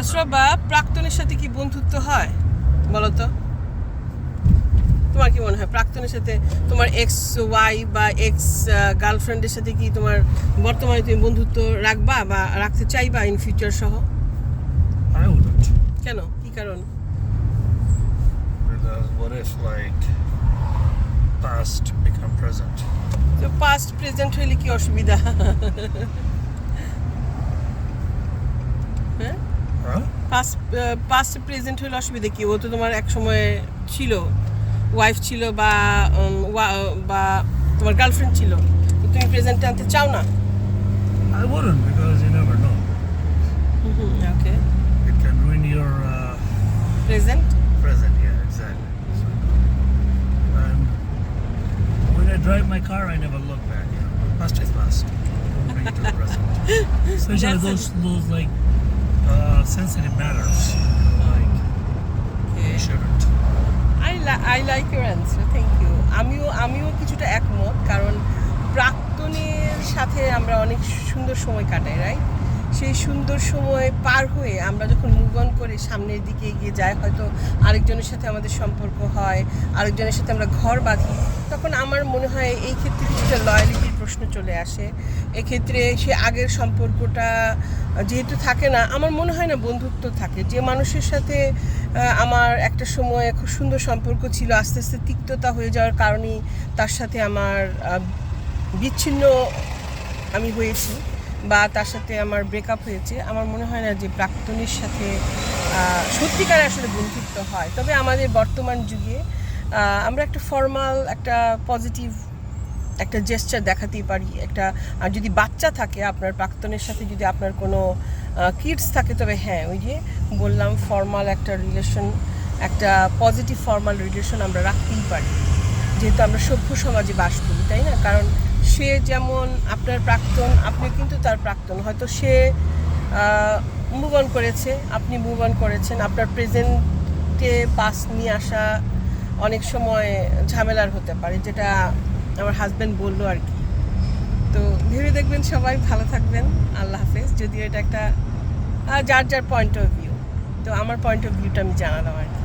তা শ্রবা প্রাক্তনের সাথে কি বন্ধুত্ব হয়? বলো তো তোমার কি মনে হয়? প্রাক্তনের সাথে তোমার এক্স ওয়াই বা এক্স গার্লফ্রেন্ডের সাথে কি তোমার বর্তমানে তুমি বন্ধুত্ব রাখবা বা রাখতে চাইবা ইন ফিউচার সহ? কেন? কি কারণ? পাস্ট প্রেজেন্ট হইলে কি অসুবিধা? পাস্ট পাস্ট প্রেজেন্ট হলে অসুবিধা কি ও তো তোমার এক সময় ছিল ওয়াইফ ছিল বা উম, ওয়া- বা তোমার গার্লফ্রেন্ড ছিল তো তুমি প্রেজেন্টে আনতে চাও না I wouldn't because you never know. Okay It can ruin your uh, present present. Yeah, exactly. And when I drive my car, I never look back. You know, past is past. Don't bring it to the present. Especially That's those those like uh, sensitive matters. Like you shouldn't. I I like your answer thank you আমিও আমিও কিছুটা একমত কারণ প্রাক্তনের সাথে আমরা অনেক সুন্দর সময় কাটাই রাইট সেই সুন্দর সময় পার হয়ে আমরা যখন মুভ অন করে সামনের দিকে এগিয়ে যাই হয়তো আরেকজনের সাথে আমাদের সম্পর্ক হয় আরেকজনের সাথে আমরা ঘর বাঁধি তখন আমার মনে হয় এই ক্ষেত্রে কিছুটা লয়ালিটির প্রশ্ন চলে আসে। এক্ষেত্রে সে আগের সম্পর্কটা যেহেতু থাকে না, আমার মনে হয় না বন্ধুত্ব থাকে। যে মানুষের সাথে আমার একটা সময় খুব সুন্দর সম্পর্ক ছিল, আস্তে আস্তে তিক্ততা হয়ে যাওয়ার কারণেই তার সাথে আমার বিচ্ছিন্ন আমি হয়েছি বা তার সাথে আমার ব্রেকআপ হয়েছে। আমার মনে হয় না যে প্রাক্তনের সাথে সত্যিকার আসলে বন্ধুত্ব হয়। তবে আমাদের বর্তমান যুগে আমরা একটা ফর্মাল একটা পজিটিভ একটা জেস্চার দেখাতেই পারি, একটা, আর যদি বাচ্চা থাকে আপনার, প্রাক্তনের সাথে যদি আপনার কোনো কিডস থাকে, তবে হ্যাঁ ওই যে বললাম ফর্মাল একটা রিলেশন একটা পজিটিভ ফর্মাল রিলেশন আমরা রাখতেই পারি। যেহেতু আমরা সভ্য সমাজে বাস করি, তাই না? কারণ সে যেমন আপনার প্রাক্তন, আপনি কিন্তু তার প্রাক্তন। হয়তো সে মুভ অন করেছে, আপনি মুভ অন করেছেন, আপনার প্রেজেন্টে পাস নিয়ে আসা অনেক সময় ঝামেলার হতে পারে, যেটা আমার হাজব্যান্ড বলল আর কি। তো ভেবে দেখবেন সবাই ভালো থাকবেন। আল্লাহ হাফেজ। যদিও এটা একটা যার যার পয়েন্ট অফ ভিউ তো আমার পয়েন্ট অফ ভিউটা আমি জানালাম আর কি।